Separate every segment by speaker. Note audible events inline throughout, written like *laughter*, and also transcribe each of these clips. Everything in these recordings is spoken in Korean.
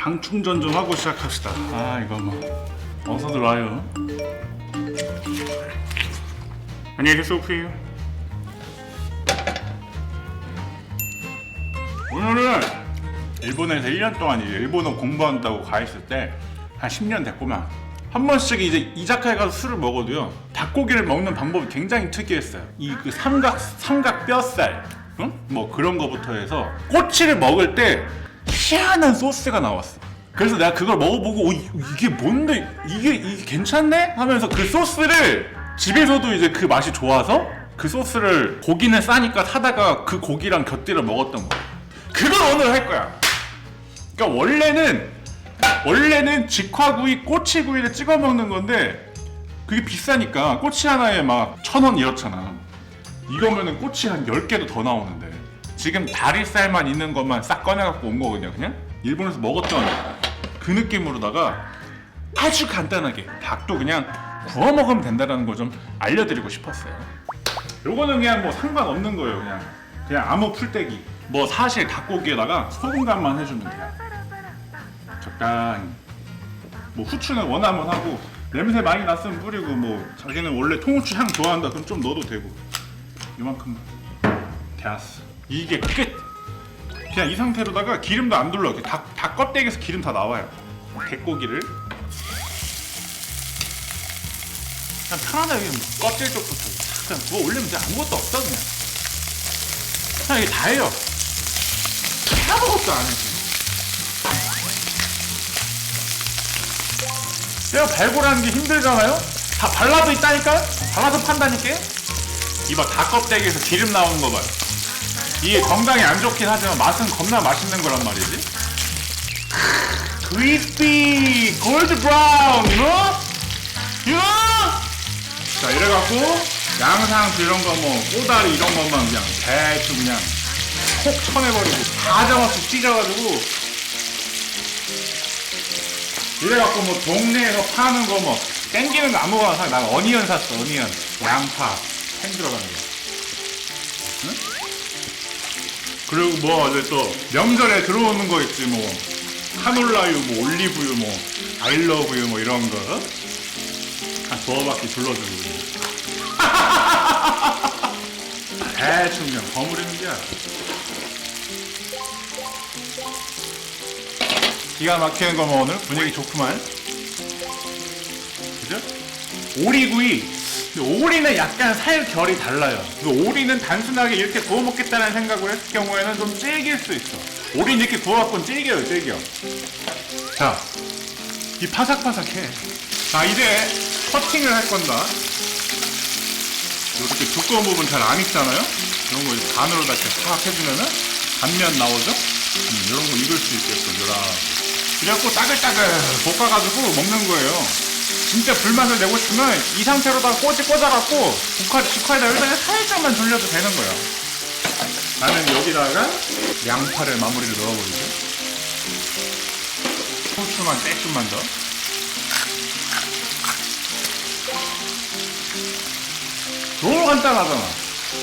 Speaker 1: 당 충전 좀 하고 시작합시다. 아 이거 뭐 어서들 와요. 안녕히 계세요, 소피예요. 오늘은 일본에서 1년 동안 이제 일본어 공부한다고 가 있을 때 한 10년 됐구만. 한 번씩 이제 이자카에 가서 술을 먹어도요 닭고기를 먹는 방법이 굉장히 특이했어요. 이 그 삼각 삼각 뼈살, 응? 뭐 그런 거부터 해서 꼬치를 먹을 때 희한한 소스가 나왔어. 그래서 내가 그걸 먹어보고 어, 이- 이게 뭔데 이게 이게 괜찮네 하면서 그 소스를 집에서도 이제 그 맛이 좋아서 그 소스를 고기는 싸니까 사다가 그 고기랑 곁들여 먹었던 거야. 그걸 오늘 할 거야. 그러니까 원래는 원래는 직화구이, 꼬치구이를 찍어 먹는 건데 그게 비싸니까 꼬치 하나에 막 천 원 이렇잖아. 이거면은 꼬치 한 10개도 더 나오는데 지금 다리살만 있는 것만 싹 꺼내갖고 온 거거든요 그냥? 일본에서 먹었던 그 느낌으로다가 아주 간단하게 닭도 그냥 구워 먹으면 된다는 걸 좀 알려드리고 싶었어요. 요거는 그냥 뭐 상관없는 거예요 그냥. 그냥 아무 풀떼기. 뭐 사실 닭고기에다가 소금 간만 해주면 돼요. 적당히. 뭐 후추는 원하면 하고 냄새 많이 났으면 뿌리고 뭐 자기는 원래 통후추 향 좋아한다 그럼 좀 넣어도 되고. 이만큼만 됐어 이게 끝 그냥 이 상태로다가 기름도 안 둘러 닭, 닭 껍데기에서 기름 다 나와요 개고기를 그냥 편안하게 뭐 껍질 쪽부터 싹 그냥 부어 올리면 돼 아무것도 없어 그냥 그냥 이게 다예요 아무것도 안 해. 지금. 내가 발굴하는 게 힘들잖아요? 다 발라도 있다니까? 발라도 판다니까? 이봐 닭 껍데기에서 기름 나오는 거 봐요 이게 건강에 안 좋긴 하지만 맛은 겁나 맛있는 거란 말이지 크리스피 골드 브라운 you know? 자 이래갖고 양상 그런 거 뭐 꼬다리 이런 것만 그냥 대충 그냥 콕 쳐내버리고 가정없이 찢어가지고 이래갖고 뭐 동네에서 파는 거 뭐 땡기는 거 아무거나 사. 난 어니언 샀어 어니언 양파 생 들어가는 거 응? 그리고 뭐 이제 또 명절에 들어오는 거 있지 뭐 카놀라유 뭐 올리브유 뭐 아일러브유 뭐 이런 거 한 두어 바퀴 둘러주고 그냥. *laughs* 대충 그냥 버무리는 게야 기가 막히는 거뭐 오늘 분위기 좋구만. 그죠? 오리구이. 근데 오리는 약간 살 결이 달라요. 그 오리는 단순하게 이렇게 구워 먹겠다는 생각을 했을 경우에는 좀 질길 수 있어. 오리는 이렇게 구워갖고는 질겨요, 질겨. 자, 이 파삭파삭해. 자, 이제 커팅을 할 건다. 이렇게 두꺼운 부분 잘 안 익잖아요? 이런 거 반으로 다 이렇게 팍 해주면은 단면 나오죠? 음, 이런 거 익을 수 있게끔 요렇게. 그래갖고 따글따글 볶아가지고 먹는 거예요. 진짜 불맛을 내고 싶으면 이 상태로다가 꼬치 꽂아갖고 국화, 직화에다 여기다가 살짝만 돌려도 되는 거예요. 나는 여기다가 양파를 마무리를 넣어버리죠. 후추만 조금만 더. 너무 간단하잖아.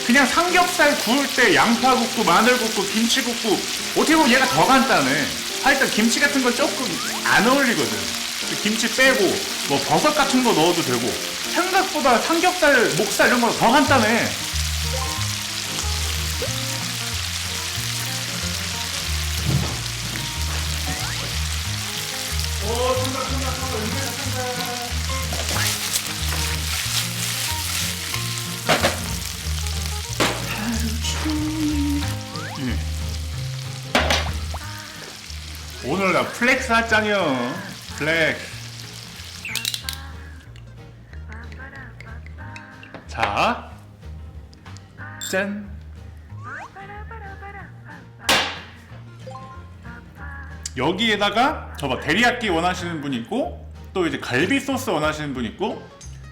Speaker 1: 그냥 삼겹살 구울 때 양파 굽고 마늘 굽고 김치 굽고 어떻게 보면 얘가 더 간단해. 하여튼 김치 같은 건 조금 안 어울리거든. 김치 빼고 뭐 버섯 같은 거 넣어도 되고 생각보다 삼겹살, 목살 이런 거 더 간단해. 오늘 나 플렉스 할장이요. 플렉스. 자, 짠. 여기에다가 저봐 데리야끼 원하시는 분 있고 또 이제 갈비 소스 원하시는 분 있고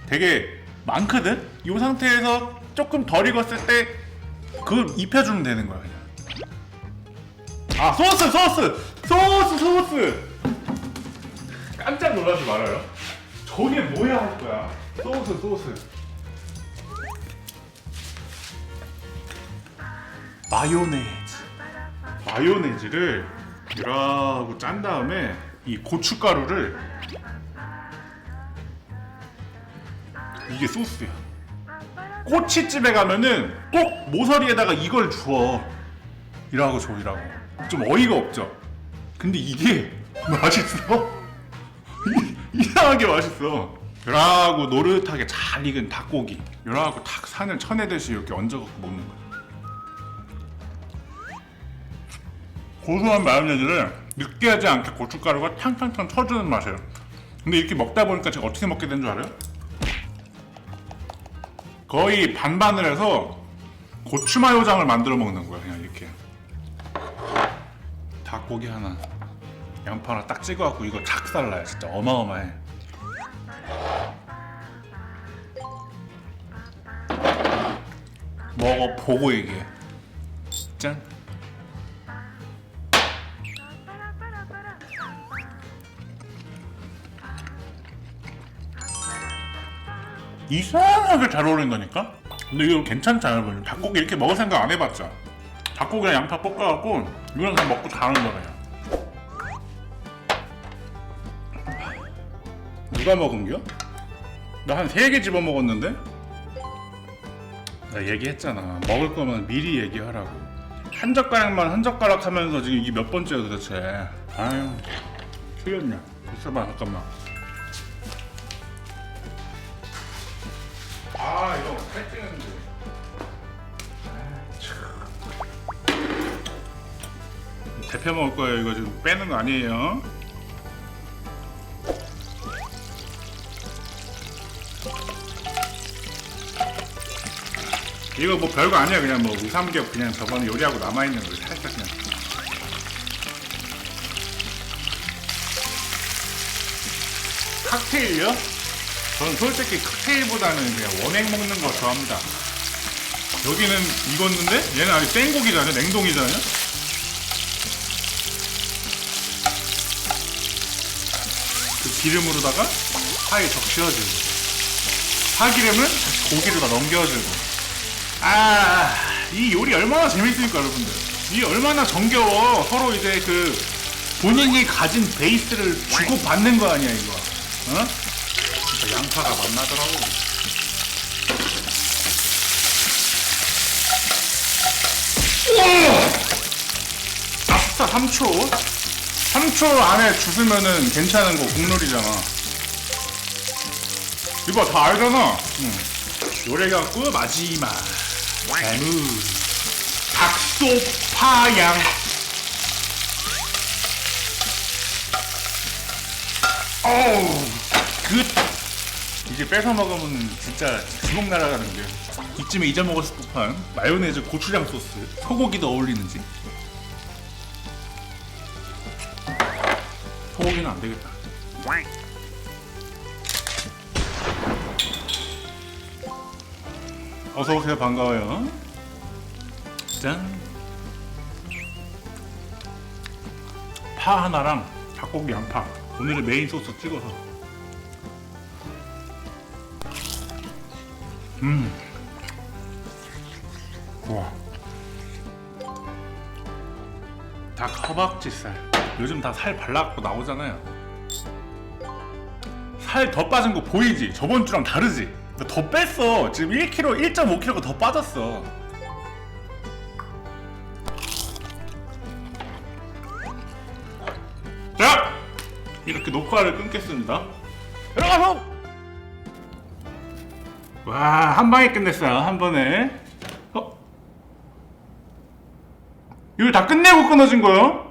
Speaker 1: 되게 많거든. 이 상태에서 조금 덜 익었을 때 그걸 입혀주면 되는 거야 그냥. 아 소스 소스 소스 소스 깜짝 놀라지 말아요 저게 뭐야 할 거야 소스 소스 마요네즈 마요네즈를 이라고 짠 다음에 이 고춧가루를 이게 소스야. 꼬치집에 가면은 꼭 모서리에다가 이걸 주어. 이라고 조리라고. 좀 어이가 없죠. 근데 이게 *laughs* 맛있어. 이상하게 맛있어. 요라고 노릇하게 잘 익은 닭고기. 요라고 탁 산을 쳐내듯이 이렇게 얹어갖고 먹는 거야. 고소한 마요네즈를 느끼하지 않게 고춧가루가 탕탕탕 쳐주는 맛이에요. 근데 이렇게 먹다 보니까 제가 어떻게 먹게 된 줄 알아요? 거의 반반을 해서 고추마요장을 만들어 먹는 거야 그냥 이렇게 닭고기 하나 양파 하나 딱 찍어갖고 이거 작살나요. 진짜 어마어마해. 먹어보고 얘기해. 짠. 이상하게 잘 어울린다니까? 근데 이거 괜찮잖아요? 닭고기 이렇게 먹을 생각 안 해봤죠? 닭고기랑 양파 볶아갖고 이거랑 그냥 먹고 자는 거예요 누가 먹은겨? 나 한 세 개 집어 먹었는데? 나 얘기했잖아. 먹을 거면 미리 얘기하라고. 한 젓가락만 한 젓가락 하면서 지금 이게 몇 번째야 도대체? 아유 틀렸냐? 있어봐 잠깐만. 아 이거 살찌는데. 대표 먹을 거예요. 이거 지금 빼는 거 아니에요 이거 뭐 별거 아니야 그냥 뭐 우삼겹 그냥 저번에 요리하고 남아있는 거 살짝 그냥 칵테일요? 저는 솔직히 칵테일보다는 그냥 원액 먹는 거 좋아합니다. 여기는 익었는데 얘는 아직 생고기잖아요. 냉동이잖아요. 그 기름으로다가 파에 적셔주고 파기름은 다시 고기를 다 넘겨주고 아, 이 요리 얼마나 재밌습니까, 여러분들? 이 얼마나 정겨워. 서로 이제 그 본인이 가진 베이스를 주고 받는 거 아니야, 이거. 어? 진짜 양파가 맛나더라고. 아스타 3초. 3초 안에 주스면은 괜찮은 거 국룰이잖아. 이거 다 알잖아. 응. 요래 갖고 마지막 대무 닭소파양. 어우, 굿. 이제 뺏어 먹으면 진짜 주먹 날아가는데. 이쯤에 잊어먹었을 법한 마요네즈 고추장 소스. 소고기도 어울리는지. 소고기는 안 되겠다. 어서 오세요. 반가워요. 짠. 파 하나랑 닭고기 양파. 오늘의 메인 소스 찍어서. 음. 와. 닭 허벅지살. 요즘 다 살 발라갖고 나오잖아요. 살 더 빠진 거 보이지? 저번 주랑 다르지? 나더 뺐어. 지금 1kg, 1.5kg가 더 빠졌어. 자! 이렇게 녹화를 끊겠습니다. 들어가서! 와, 한 방에 끝냈어요. 한 번에. 어? 이걸 다 끝내고 끊어진 거예요?